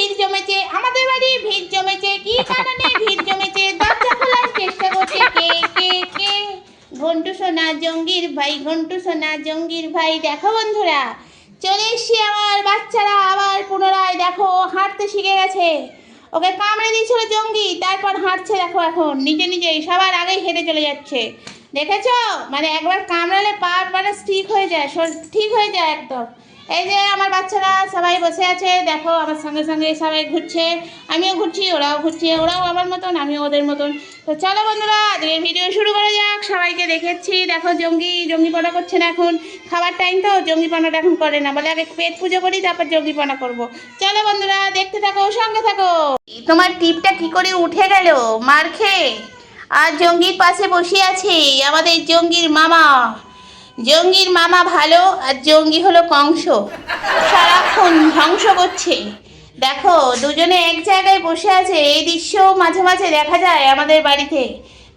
ভিড় জমেছে, আমাদের বাড়ি ভিড় জমেছে, কি কারণে ভিড় জমেছে? দরজা খোলার চেষ্টা করছে কে কে কে? ঘন্টু সোনা, জঙ্গির ভাই, ঘন্টু সোনা, জঙ্গির ভাই, দেখো বন্ধুরা, চলে এসছি আমার বাচ্চারা আবার পুনরায়, দেখো, হাঁটতে শিখে গেছে। ওকে কামড়ে দিয়েছিল জঙ্গি, তারপর হাঁটছে, দেখো এখন, নিজে নিজেই, সবার আগেই হেঁটে চলে যাচ্ছে। দেখেছ? মানে একবার কামড়ালে পা মানে ঠিক হয়ে যায় শরীর ঠিক হয়ে যায় একদম। এই যে আমার বাচ্চারা সবাই বসে আছে, দেখো আমার সঙ্গে সঙ্গে সবাই ঘুরছে। আমিও ঘুরছি, ওরাও ঘুরছে, ওরাও আমার মতন, আমিও ওদের মতন। তো চলো বন্ধুরা আজকে ভিডিও শুরু করা যাক। সবাইকে দেখেছি। দেখো, জঙ্গি, জঙ্গিপনা করছে না এখন। খাবার টাইম তো, জঙ্গিপনাটা এখন করে না। বলে আগে পেট পুজো করি, তারপর জঙ্গিপনা করব। চলো বন্ধুরা, দেখতে থাকো, সঙ্গে থাকো। তোমার টিপটা কি করে উঠে গেল? মার খেয়ে। আর জঙ্গির পাশে বসে আছে আমাদের জঙ্গির মামা। জঙ্গির মামা ভালো আর জঙ্গি হলো কংস। সারাক্ষণ ধ্বংস করছে। দেখো, দুজনে এক জায়গায় বসে আছে। এই দৃশ্য মাঝে মাঝে দেখা যায় আমাদের বাড়িতে।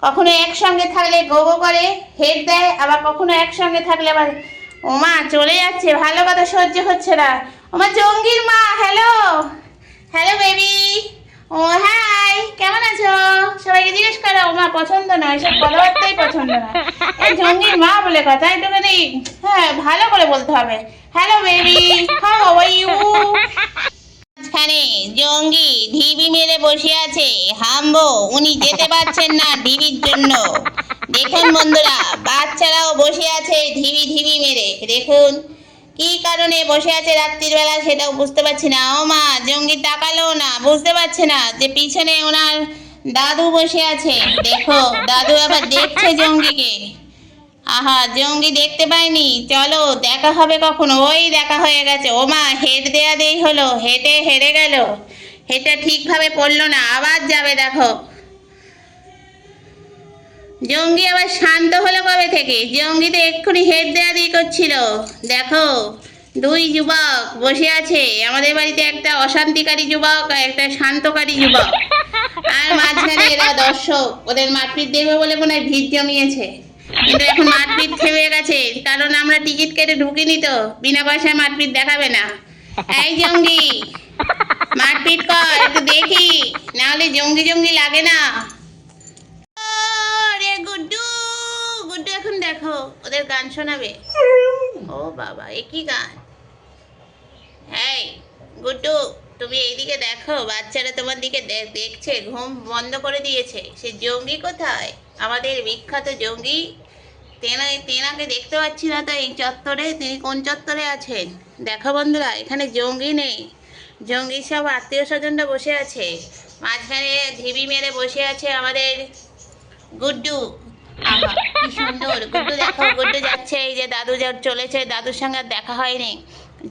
কখনো একসঙ্গে থাকলে গো গো করে, হেড দেয়, আবার কখনো একসঙ্গে থাকলে আবার, ওমা, চলে যাচ্ছে, ভালো কথা সহ্য হচ্ছে না। ওমা, জঙ্গির মা, হ্যালো? Hello, baby. ও হাই কেমন আছো? সবাইকে জিজ্ঞেস ওমা পছন্দ নয় সব কথাবার্তাই পছন্দ না। এই মা বলে কথা হ্যাঁ ভালো করে বলতে হবে। Hello baby how are you মাঝখানে জঙ্গি ঢিবি মেরে বসে আছে। হাম্বো, উনি যেতে পারছেন না ঢিবির জন্য। দেখুন বন্ধুরা, বাচ্চারাও বসে আছে ঢিবি ঢিবি মেরে। দেখুন কি কারণে বসে আছে রাত্রির বেলা সেটাও বুঝতে পারছি না। ও মা, জঙ্গি তাকালো না, বুঝতে পারছে না যে পিছনে ওনার দাদু বসে আছে। দেখো, দাদু আবার দেখছে জঙ্গিকে। আহা, জঙ্গি দেখতে পাইনি চলো, দেখা হবে কখনো। ওই দেখা হয়ে গেছে। ও মা হেড দেয়া দেই হলো। হেঁটে হেরে গেল। হেঁটে ঠিকভাবে পড়ল না। আবার যাবে, দেখো। জঙ্গি আবার শান্ত হলো কবে থেকে? জঙ্গি তো এক্ষুনি হেড দেয়া দিয়ে করছিল। দেখো, দুই যুবক বসে আছে। আমাদের বাড়িতে একটা অশান্তিকারী যুবক আর একটা শান্তকারী যুবক। আর মাঝখানে এরা দর্শক। ওদের মারপিট দেখবে বলে মনে হয় ভিড় জমিয়েছে। কিন্তু এখন মারপিট থেমে গেছে। কারণ আমরা টিকিট কেটে ঢুকিনি তো। বিনা পয়সায় মারপিট দেখাবে না। এই জঙ্গি, মারপিট কর, একটু দেখি। নাহলে জঙ্গি জঙ্গি লাগে না। ওদের গান শোনাবে? ও বাবা, এ কি গান? এই, গুড্ডু, তুমি এইদিকে দেখো, বাচ্চারা তোমার দিকে দেখছে, ঘুম বন্ধ করে দিয়েছে। সে জঙ্গি কোথায়? আমাদের বিখ্যাত জঙ্গি। তেনা, তেনাকে দেখতে পাচ্ছি না তো এই চত্বরে, তিনি কোন চত্বরে আছেন? দেখো বন্ধুরা, এখানে জঙ্গি নেই। জঙ্গি সব আত্মীয় স্বজনরা বসে আছে। মাঝখানে ঢিবি মেরে বসে আছে আমাদের গুড্ডু। কি সুন্দর, গুড্ডু দেখো, গুড্ডু যাচ্ছে, এই যে দাদু যা চলেছে, দাদুর সঙ্গে দেখা হয়নি।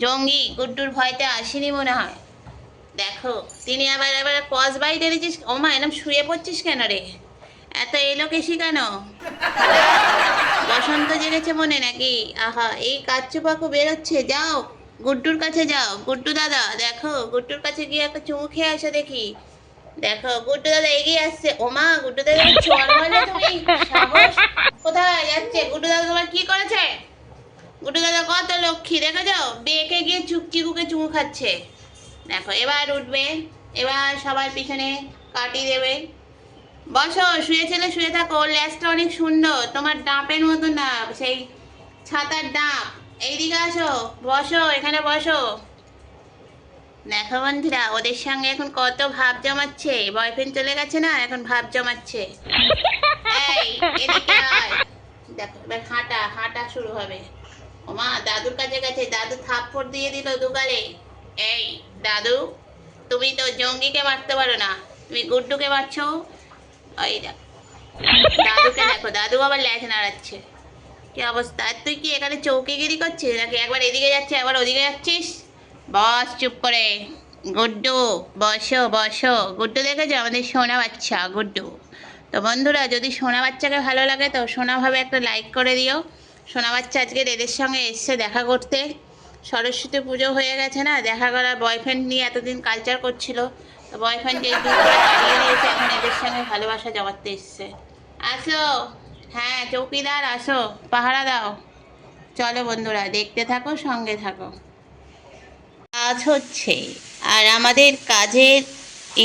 জঙ্গি, গুড্ডুর ভয়তে আসেনি মনে হয়। দেখো, তিনি আবার এবার কস ও মা, এরম শুয়ে পড়ছিস কেন রে? এত এলো কেসি কেন? বসন্ত জেগেছে মনে নাকি? আহা, এই কাচ্চু পাকু বেরোচ্ছে, যাও, গুড্ডুর কাছে যাও। গুড্ডু দাদা, দেখো, গুড্ডুর কাছে গিয়ে একটা চুমু খেয়ে আসো দেখি। দেখো, গুড্ডু দাদা এগিয়ে আসছে। ওমা, গুড্ডু দাদা চল মারলে তুমি সাহস কোথায় যাচ্ছে? গুড্ডু দাদা, তোমার কি করেছে? গুড্ডু দাদা, কত লক্ষ্মী দেখো যাও বেঁকে গিয়ে চুকচিকুকে চুমু খাচ্ছে। দেখো, এবার উঠবে, এবার সবার পিছনে কাটি দেবে। বসো শুয়েছিলে শুয়ে থাকো ল্যাসটা অনেক সুন্দর, তোমার ডাঁপের মতো না সেই ছাতার ডাঁপ। এইদিকে আসো, বসো, এখানে বসো। দেখো বন্ধুরা, ওদের সঙ্গে এখন কত ভাব জমাচ্ছে। বয়ফ্রেন্ড চলে গেছে না, এখন ভাব জমাচ্ছে। হাঁটা হাঁটা শুরু হবে। ওমা, দাদুর কাছে গেছে। দাদু থাপ্পড় দিয়ে দিল এই, দাদু, তুমি তো জঙ্গিকে মারতে পারো না। তুমি গুড্ডুকে মারছো। ওই দাদুকে দেখো, দাদু আবার ল্যাচ নাড়াচ্ছে। কি অবস্থা? তুই কি এখানে চৌকিগিরি করছিস? নাকি একবার এদিকে যাচ্ছিস, একবার ওদিকে যাচ্ছিস? বস, চুপ করে। গুড্ডু, বসো বসো। গুড্ডু দেখেছ? আমাদের সোনা বাচ্চা, গুড্ডু। তো বন্ধুরা, যদি সোনা বাচ্চাকে ভালো লাগে, তো সোনাভাবে একটা লাইক করে দিও। সোনা বাচ্চা আজকে এদের সঙ্গে এসছে দেখা করতে। সরস্বতী পুজো হয়ে গেছে না? দেখা করার বয়ফ্রেন্ড নিয়ে এতদিন কালচার করছিল। তো বয়ফ্রেন্ড যে দূর করে এখন এদের সঙ্গে ভালোবাসা জমাতে এসছে। আসো। হ্যাঁ চৌকিদার, আসো। পাহারা দাও। চলো বন্ধুরা, দেখতে থাকো, সঙ্গে থাকো। কাজ হচ্ছে। আর আমাদের কাজের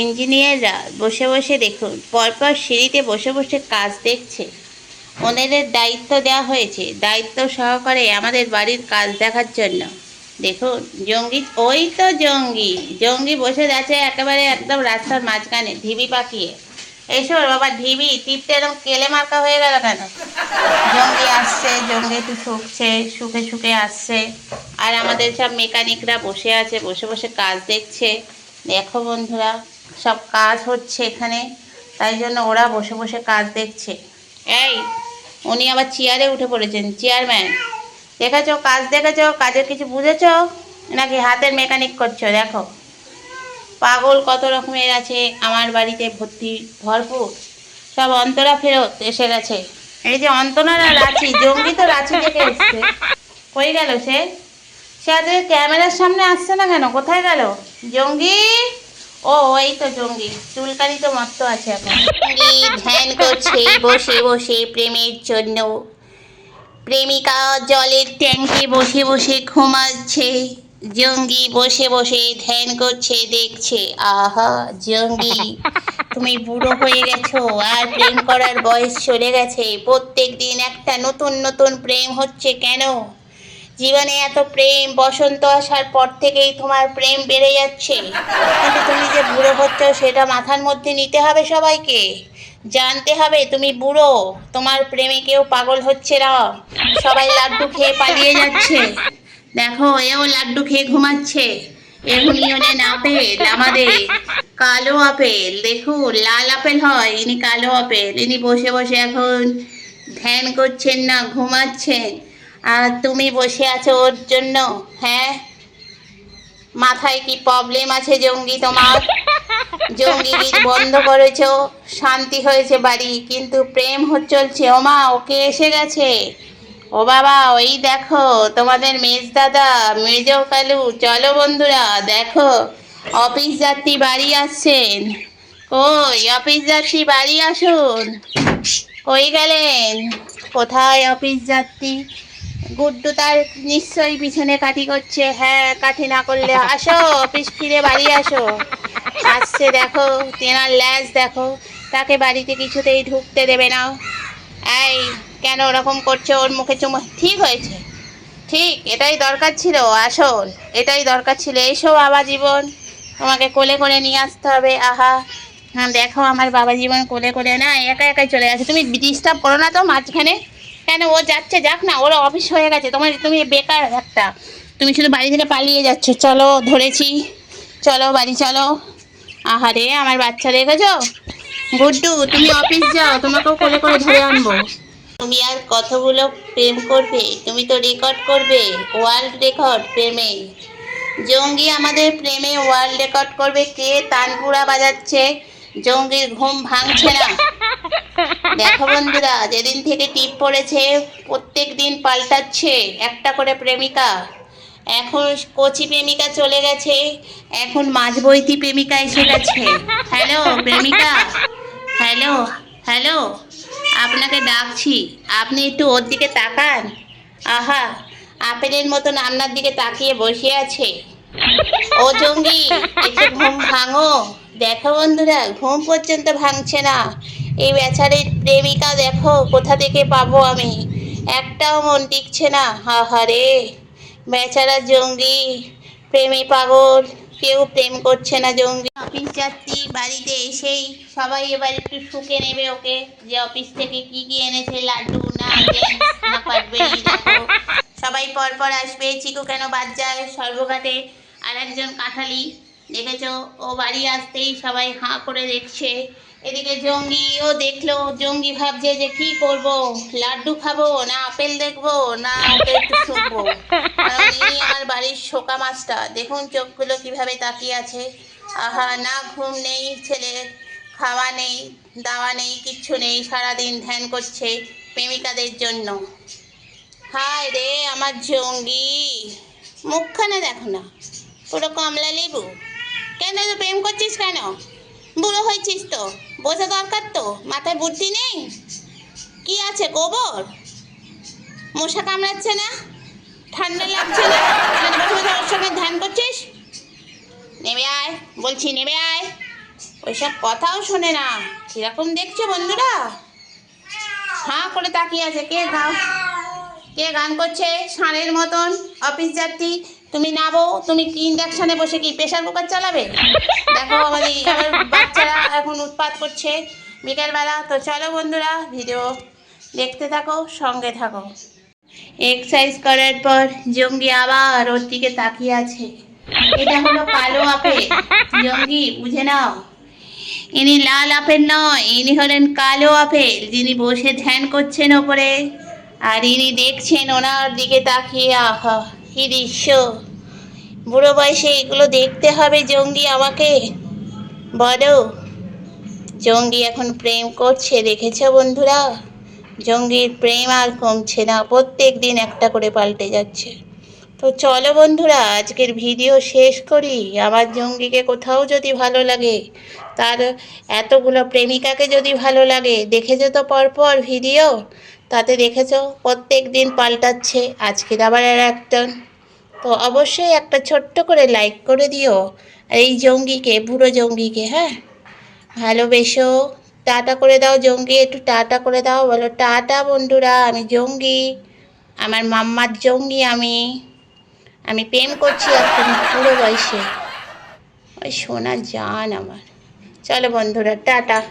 ইঞ্জিনিয়াররা বসে বসে দেখুন, পরপর সিঁড়িতে বসে বসে কাজ দেখছে। ওনাদের দায়িত্ব দেওয়া হয়েছে, দায়িত্ব সহকারে আমাদের বাড়ির কাজ দেখার জন্য। দেখুন, জঙ্গি, ওই তো জঙ্গি। জঙ্গি বসে আছে একেবারে একদম রাস্তার মাঝখানে, ঢিবি পাকিয়ে। এসো বাবা, ঢিবি টিপতে এরকম কেলে মার্কা হয়ে গেল কেন? জঙ্গি আসছে, জঙ্গি একটু শুকছে শুকে শুকে আসছে। আর আমাদের সব মেকানিকরা বসে আছে, বসে বসে কাজ দেখছে। দেখো বন্ধুরা, সব কাজ হচ্ছে এখানে, তাই জন্য ওরা বসে বসে কাজ দেখছে। এই, উনি আবার চেয়ারে উঠে পড়েছেন, চেয়ারম্যান। দেখেছ, কাজ দেখেছ, কাজের কিছু বুঝেছ? নাকি হাতের মেকানিক করছ? দেখো। পাগল কত রকমের আছে, আমার বাড়িতে ভর্তি ভরপুর। সব অন্তরা ফেরত এসে গেছে। এই যে অন্তনার রাঁচি, জঙ্গি তো রাঁচি থেকে এসছে। কই গেল সে? সে ক্যামেরার সামনে আসছে না কেন? কোথায় গেল? জঙ্গি? ও, এই তো জঙ্গি। চুলকানি তো মস্ত আছে এখন। ধ্যান করছে, বসে বসে প্রেমের জন্য। প্রেমিকা জলের ট্যাঙ্কে বসে বসে ঘুমাচ্ছে। জঙ্গি বসে বসে ধ্যান করছে, দেখছে, আহা, জঙ্গি, তুমি বুড়ো হয়ে গেছো, আর প্রেম করার বয়স চলে গেছে। প্রত্যেক দিন একটা নতুন নতুন প্রেম হচ্ছে কেন? জীবনে এত প্রেম, বসন্ত আসার পর থেকেই তোমার প্রেম বেড়ে যাচ্ছে। কিন্তু তুমি যে বুড়ো হচ্ছ, সেটা মাথার মধ্যে নিতে হবে সবাইকে। জানতে হবে তুমি বুড়ো, তোমার প্রেমে কেউ পাগল হচ্ছে না। সবাই লাড্ডু খেয়ে পালিয়ে যাচ্ছে। দেখো, এও লাড্ডু খেয়ে ঘুমাচ্ছে। হলেন আপেল আমাদের কালো আপেল দেখুন লাল আপেল হয়, ইনি কালো আপেল। ইনি বসে বসে এখন ধ্যান করছেন না, ঘুমাচ্ছেন। আর তুমি বসে আছো ওর জন্য হ্যাঁ? মাথায় কি প্রবলেম আছে জঙ্গি তোমার? জঙ্গি বন্ধ করেছ, শান্তি হয়েছে বাড়ি, কিন্তু প্রেম চলছে। ওমা ওকে এসে গেছে। ও বাবা, ওই দেখো, তোমাদের মেজ দাদা, মেজ কালু, চলো বন্ধুরা, দেখো, অফিস যাত্রী বাড়ি আসছেন। কই, অফিস যাত্রী বাড়ি আসুন। কই গেলেন? কোথায় অফিস যাত্রী? গুড্ডু তার নিশ্চয়ই পিছনে কাঠি করছে। হ্যাঁ কাঠি না করলে আসো, অফিস ফিরে বাড়ি আসো। আসছে দেখো, তেনার ল্যাজ দেখো। তাকে বাড়িতে কিছুতেই ঢুকতে দেবে না। এই, কেন ওরকম করছ? ওর মুখে চুমো। ঠিক হয়েছে। ঠিক, এটাই দরকার ছিল। আসল এটাই দরকার ছিল। এসো বাবা জীবন। তোমাকে কোলে করে নিয়ে আসতে হবে। আহা। হ্যাঁ দেখো, আমার বাবা জীবন কোলে করে না, একা একাই চলে গেছে। তুমি ডিস্টার্ব করো না তো মাঝখানে। কেন? ও যাচ্ছে, যাক না, ওর অফিস হয়ে গেছে। তোমার, তুমি বেকার একটা। তুমি শুধু বাড়ি থেকে পালিয়ে যাচ্ছ। চলো, ধরেছি। চলো, বাড়ি চলো। আহারে, আমার বাচ্চা রেখেছো গুড্ডু, তুমি অফিস যাও। তোমাকেও কোলে করে ধরে আনব। তুমি আর কতগুলো প্রেম করবে? তুমি তো রেকর্ড করবে। ওয়ার্ল্ড রেকর্ড প্রেমে। জঙ্গি আমাদের প্রেমে ওয়ার্ল্ড রেকর্ড করবে। কে? তানপুরা বাজাচ্ছে। জঙ্গির ঘুম ভাঙছে না। দেখো বন্ধুরা, যেদিন থেকে টিপ পড়েছে, প্রত্যেক দিন পাল্টাচ্ছে একটা করে প্রেমিকা। এখন কচি প্রেমিকা চলে গেছে, এখন মাঝবইতি প্রেমিকা এসে গেছে। হ্যালো, প্রেমিকা? হ্যালো হ্যালো, আপনাকে ডাকছি, আপনি একটু ওর দিকে তাকান। আহা, আপেলের মতন আপনার দিকে তাকিয়ে বসে আছে। ও জঙ্গি একটু ঘুম ভাঙো। দেখো বন্ধুরা, ঘুম পর্যন্ত ভাঙছে না। এই বেচারির প্রেমিকা দেখো, কোথা থেকে পাবো আমি? একটাও মন টিকছে না। হাহারে বেচারা জঙ্গি, প্রেমী পাগল, কেউ প্রেম করছে না জঙ্গি। অফিস যাত্রী বাড়িতে এসেই সবাই এবার একটু শুকে নেবে ওকে। যে অফিস থেকে কি কি এনেছে, লাড্ডু, না না পাটবেরি সবাই পরপর আসবে, চিকু কেন বাদ যায়? সর্বঘাটে আর একজন কাঁঠালি, দেখেছ? ও বাড়ি আসতেই সবাই হাঁ করে দেখছে। এদিকে জঙ্গিও দেখল, জঙ্গি ভাবছে যে কি করব? লাড্ডু খাব না আপেল দেখব না একটু কারণ আমার বাড়ির শোকা মাছটা দেখুন চোখগুলো কীভাবে তাকিয়ে আছে। আহা, না ঘুম নেই, ছেলে খাওয়া নেই, দাওয়া নেই, কিচ্ছু নেই, সারাদিন ধ্যান করছে প্রেমিকাদের জন্য। হায় রে, আমার জঙ্গি। মুখখানে দেখো না। পুরো কমলা লেবু। কেন তো প্রেম করছিস কেন? বুড়ো হয়েছিস তো। বোঝা দরকার তো। মাথায় বুদ্ধি নেই? কি আছে গোবর? মশা কামড়াচ্ছে না? ঠান্ডা লাগছে না? ওর সঙ্গে ধ্যান করছিস? নেমে আয়। বলছি, নেমে আয়। ওইসব কথাও শোনে না। কীরকম দেখছ বন্ধুরা? হাঁ করে তাকিয়ে আছে। কে গান কে গান করছে? ষাঁড়ের মতন অফিস যাত্রী? তুমি নাবো তুমি কি ইন্ডাকশানে বসে কি প্রেশার কুকার চালাবে? দেখো আমাদের আমার বাচ্চারা এখন উৎপাত করছে বিকেলবেলা। তো চলো বন্ধুরা ভিডিও দেখতে থাকো, সঙ্গে থাকো। এক্সারসাইজ করার পর জঙ্গি আবার ওর দিকে তাকিয়ে আছে। এটা হলো কালো আপেল। জঙ্গি, বুঝে নাও। ইনি লাল আপেল নয়, ইনি হলেন কালো আপেল, যিনি বসে ধ্যান করছেন ওপরে। আর ইনি দেখছেন ওনার দিকে তাকিয়ে, আহা। কি দৃশ্য বুড়ো বয়সে এগুলো দেখতে হবে জঙ্গি আমাকে। বলো, জঙ্গি এখন প্রেম করছে, দেখেছ বন্ধুরা? জঙ্গির প্রেম আর কমছে না, প্রত্যেক দিন একটা করে পাল্টে যাচ্ছে। তো চলো বন্ধুরা, আজকের ভিডিও শেষ করি। আমার জঙ্গিকে কোথাও যদি ভালো লাগে, তার এতগুলো প্রেমিকাকে যদি ভালো লাগে, দেখেছ তো পরপর ভিডিও? তাতে দেখেছ, প্রত্যেক দিন পাল্টাচ্ছে, আজকের আবার আর একটা। তো অবশ্যই একটা ছোট্ট করে লাইক করে দিও, আর এই জঙ্গিকে, বুড়ো জঙ্গিকে হ্যাঁ? ভালোবেসো। টাটা করে দাও জঙ্গি, একটু টাটা করে দাও, বলো, টাটা বন্ধুরা, আমি জঙ্গি, আমার মাম্মার জঙ্গি আমি। আমি প্রেম করছি এখন পুরো বয়সে। ওই সোনা জান আমার। চলো বন্ধুরা, টাটা।